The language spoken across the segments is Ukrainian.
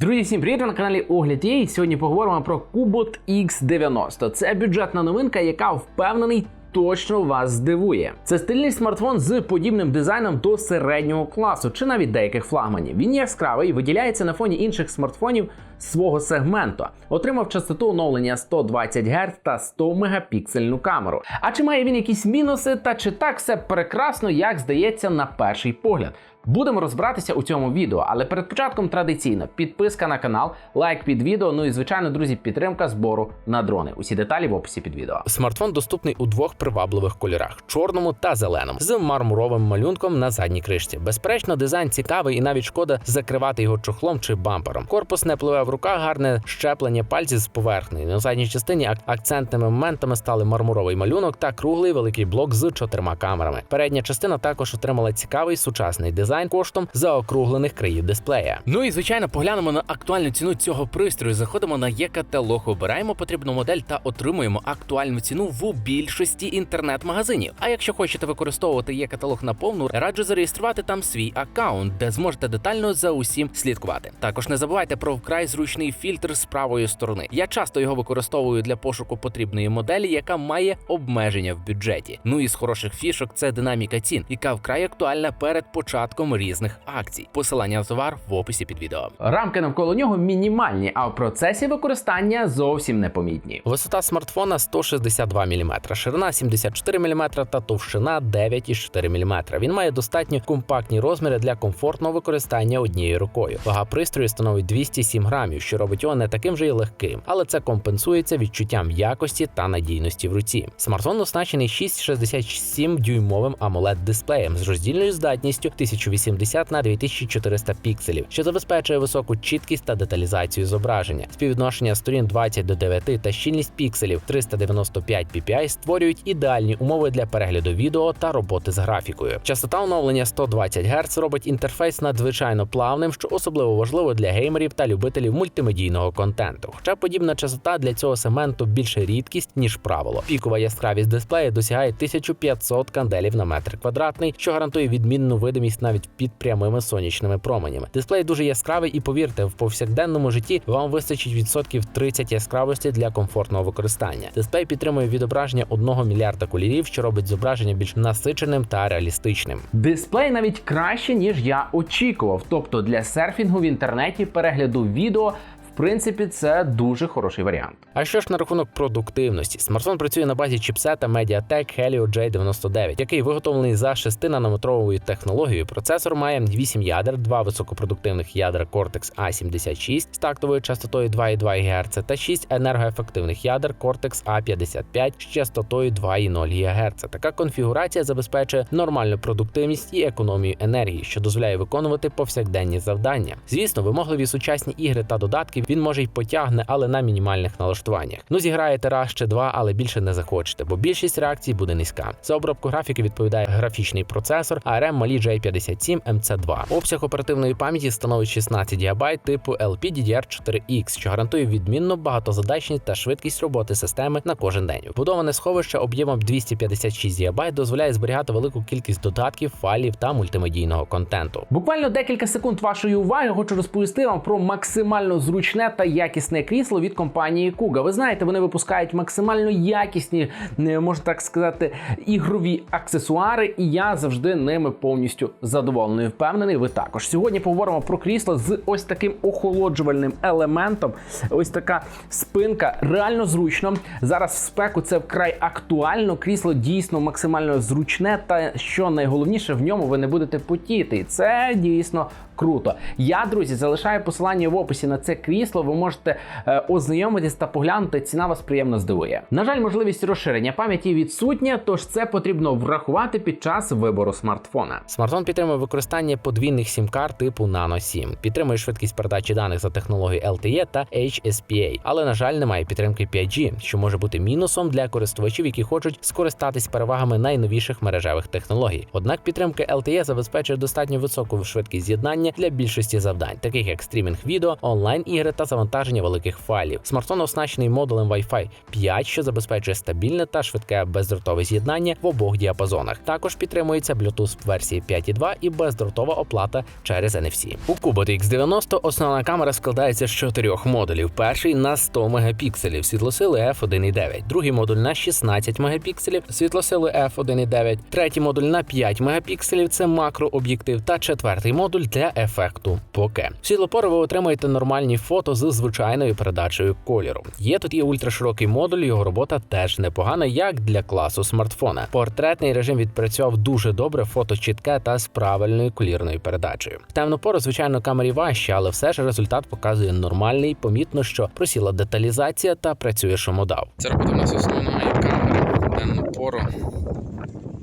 Друзі, всім привіт! Ви на каналі Огляд є. Сьогодні поговоримо про Kubot X90. Це бюджетна новинка, яка впевнений. Точно вас здивує. Це стильний смартфон з подібним дизайном до середнього класу чи навіть деяких флагманів. Він яскравий, виділяється на фоні інших смартфонів свого сегменту. Отримав частоту оновлення 120 Гц та 100 мегапіксельну камеру. А чи має він якісь мінуси, та чи так все прекрасно, як здається на перший погляд? Будемо розбиратися у цьому відео, але перед початком традиційно підписка на канал, лайк під відео. Ну і звичайно, друзі, підтримка збору на дрони. Усі деталі в описі під відео. Смартфон доступний у двох привабливих кольорах чорному та зеленому, з мармуровим малюнком на задній кришці. Безперечно, дизайн цікавий і навіть шкода закривати його чохлом чи бампером. Корпус не пливе в руках, гарне щеплення пальців з поверхнею. На задній частині ак- акцентними моментами стали мармуровий малюнок та круглий великий блок з чотирма камерами. Передня частина також отримала цікавий сучасний дизайн коштом заокруглених країв дисплея. Ну і звичайно, поглянемо на актуальну ціну цього пристрою. Заходимо на є-каталог, обираємо потрібну модель та отримуємо актуальну ціну в більшості інтернет-магазинів. А якщо хочете використовувати є-каталог на повну, раджу зареєструвати там свій аккаунт, де зможете детально за усім слідкувати. Також не забувайте про вкрай зручний фільтр з правої сторони. Я часто його використовую для пошуку потрібної моделі, яка має обмеження в бюджеті. Ну і з хороших фішок це динаміка цін, яка вкрай актуальна перед початком різних акцій. Посилання на товар в описі під відео. Рамки навколо нього мінімальні, а в процесі використання зовсім непомітні. Висота смартфона 162 мм, ширина 74 мм та товщина 9,4 мм. Він має достатньо компактні розміри для комфортного використання однією рукою. Вага пристрою становить 207 грамів, що робить його не таким же й легким, але це компенсується відчуттям якості та надійності в руці. Смартфон оснащений 6,67 дюймовим amoled дисплеєм з роздільною здатністю 1080 на 2400 пікселів, що забезпечує високу чіткість та деталізацію зображення. Співвідношення сторін 20 до 9 та щільність пікселів 395 ppi створюють ідеальні умови для перегляду відео та роботи з графікою. Частота оновлення 120 Гц робить інтерфейс надзвичайно плавним, що особливо важливо для геймерів та любителів мультимедійного контенту. Хоча подібна частота для цього сегменту більше рідкість ніж правило. Пікова яскравість дисплею досягає 1500 канделів на метр квадратний, що гарантує відмінну видимість навіть під прямими сонячними променями. Дисплей дуже яскравий, і повірте, в повсякденному житті вам вистачить відсотків 30 яскравості для комфортного використання. Дисплей підтримує відображення 1 мільярда кольорів, що робить зображення більш насиченим та реалістичним. Дисплей навіть краще, ніж я очікував. Тобто для серфінгу в інтернеті, перегляду відео, pessoa принципі, це дуже хороший варіант. А що ж на рахунок продуктивності? Смартфон працює на базі чіпсета MediaTek Helio J99, який виготовлений за 6-нанометровою технологією. Процесор має 8 ядер, два високопродуктивних ядра Cortex A76 з тактовою частотою 2,2 ГГц та 6 енергоефективних ядер Cortex A55 з частотою 2,0 ГГц. Така конфігурація забезпечує нормальну продуктивність і економію енергії, що дозволяє виконувати повсякденні завдання. Звісно, вимогливі сучасні ігри та додатки він може й потягне, але на мінімальних налаштуваннях. Ну зіграєте раз чи два, але більше не захочете, бо більшість реакцій буде низька. За обробку графіки відповідає графічний процесор ARM Mali J57 MC2. Обсяг оперативної пам'яті становить 16 ГБ типу LPDDR4X, що гарантує відмінну багатозадачність та швидкість роботи системи на кожен день. Вбудоване сховище об'ємом 256 ГБ дозволяє зберігати велику кількість додатків, файлів та мультимедійного контенту. Буквально декілька секунд вашої уваги хочу розповісти вам про максимально зручне та якісне крісло від компанії Kuga. Ви знаєте, вони випускають максимально якісні, е, можна так сказати, ігрові аксесуари, і я завжди ними повністю задоволений. Впевнений, ви також. Сьогодні поговоримо про крісло з ось таким охолоджувальним елементом. Ось така спинка, реально зручно. Зараз в спеку це вкрай актуально. Крісло дійсно максимально зручне, та що найголовніше, в ньому ви не будете потіти. І Це дійсно круто. Я, друзі, залишаю посилання в описі на це крісло. Ви можете е, ознайомитись та поглянути. Ціна вас приємно здивує. На жаль, можливість розширення пам'яті відсутня, тож це потрібно врахувати під час вибору смартфона. Смартфон підтримує використання подвійних сім-кар типу Nano SIM, підтримує швидкість передачі даних за технологією LTE та HSPA, але на жаль, немає підтримки 5G, що може бути мінусом для користувачів, які хочуть скористатись перевагами найновіших мережевих технологій. Однак підтримка LTE забезпечує достатньо високу швидкість з'єднання використання для більшості завдань, таких як стрімінг відео, онлайн-ігри та завантаження великих файлів. Смартфон оснащений модулем Wi-Fi 5, що забезпечує стабільне та швидке бездротове з'єднання в обох діапазонах. Також підтримується Bluetooth версії 5.2 і бездротова оплата через NFC. У Kubot X90 основна камера складається з чотирьох модулів. Перший на 100 мегапікселів світлосили f1.9, другий модуль на 16 мегапікселів світлосили f1.9, третій модуль на 5 мегапікселів це макрооб'єктив, та четвертий модуль для ефекту поке. В світлопору ви отримаєте нормальні фото з звичайною передачею кольору. Є тут і ультраширокий модуль, його робота теж непогана, як для класу смартфона. Портретний режим відпрацював дуже добре, фото чітке та з правильною колірною передачею. В темну пору, звичайно, камері важче, але все ж результат показує нормальний. Помітно, що просіла деталізація та працює шумодав. Це робота в нас основна і камера в пору.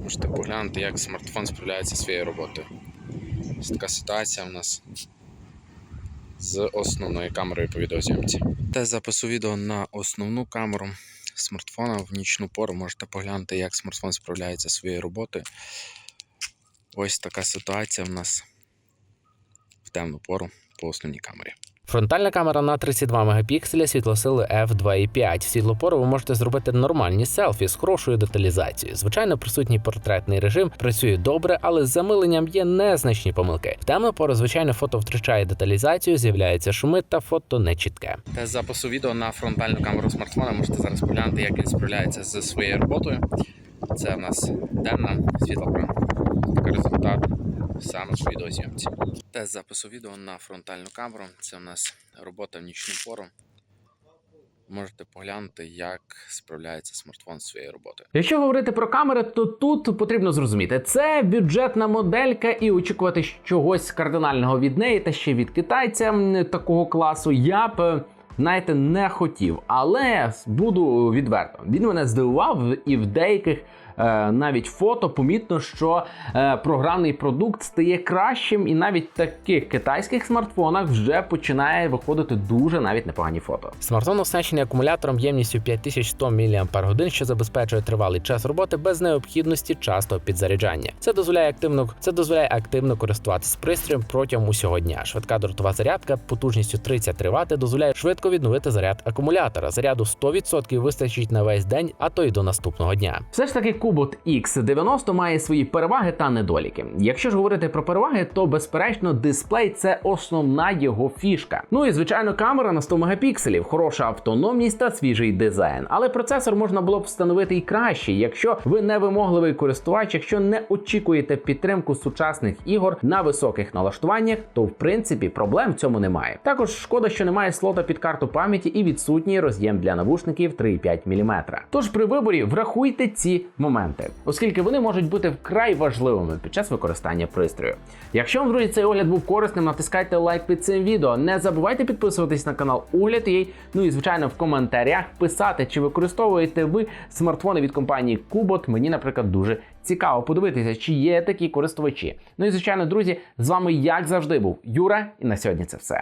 Можете поглянути, як смартфон справляється зі своєю роботою. Ось така ситуація в нас з основною камерою по відеозйомці. Те запису відео на основну камеру смартфона в нічну пору. Можете поглянути, як смартфон справляється своєю роботою. Ось така ситуація в нас в темну пору по основній камері. Фронтальна камера на 32 мегапікселя світлосили f2.5. В світлопору ви можете зробити нормальні селфі з хорошою деталізацією. Звичайно, присутній портретний режим працює добре, але з замиленням є незначні помилки. В темну звичайно, фото втрачає деталізацію, з'являються шуми та фото нечітке. Тест запису відео на фронтальну камеру смартфона. Можете зараз поглянути, як він справляється зі своєю роботою. Це в нас денна світла пора. Такий результат саме в відеозйомці. Тест запису відео на фронтальну камеру. Це в нас робота в нічну пору. Можете поглянути, як справляється смартфон зі своєю роботою. Якщо говорити про камери, то тут потрібно зрозуміти, це бюджетна моделька, і очікувати чогось кардинального від неї та ще від китайця такого класу я б. Знаєте, не хотів, але буду відверто. Він мене здивував, і в деяких навіть фото помітно, що е, програмний продукт стає кращим, і навіть в таких китайських смартфонах вже починає виходити дуже навіть непогані фото. Смартфон оснащений акумулятором ємністю 5100 мАч, що забезпечує тривалий час роботи без необхідності частого підзаряджання. Це дозволяє активно це дозволяє активно користуватися пристроєм протягом усього дня. Швидка дротова зарядка потужністю 33 Вт дозволяє швидко відновити заряд акумулятора. Заряду 100% вистачить на весь день, а то й до наступного дня. Все ж таки, Kubot X90 має свої переваги та недоліки. Якщо ж говорити про переваги, то безперечно дисплей це основна його фішка. Ну і звичайно, камера на 100 мегапікселів, хороша автономність та свіжий дизайн. Але процесор можна було б встановити і краще, якщо ви не вимогливий користувач, якщо не очікуєте підтримку сучасних ігор на високих налаштуваннях, то в принципі проблем в цьому немає. Також шкода, що немає слота під карту пам'яті і відсутній роз'єм для навушників 3,5 мм. Тож при виборі врахуйте ці моменти, оскільки вони можуть бути вкрай важливими під час використання пристрою. Якщо вам, друзі, цей огляд був корисним, натискайте лайк під цим відео. Не забувайте підписуватись на канал Огляд її. Ну і звичайно в коментарях писати, чи використовуєте ви смартфони від компанії Kubot. Мені, наприклад, дуже цікаво подивитися, чи є такі користувачі. Ну і звичайно, друзі, з вами як завжди був Юра, і на сьогодні це все.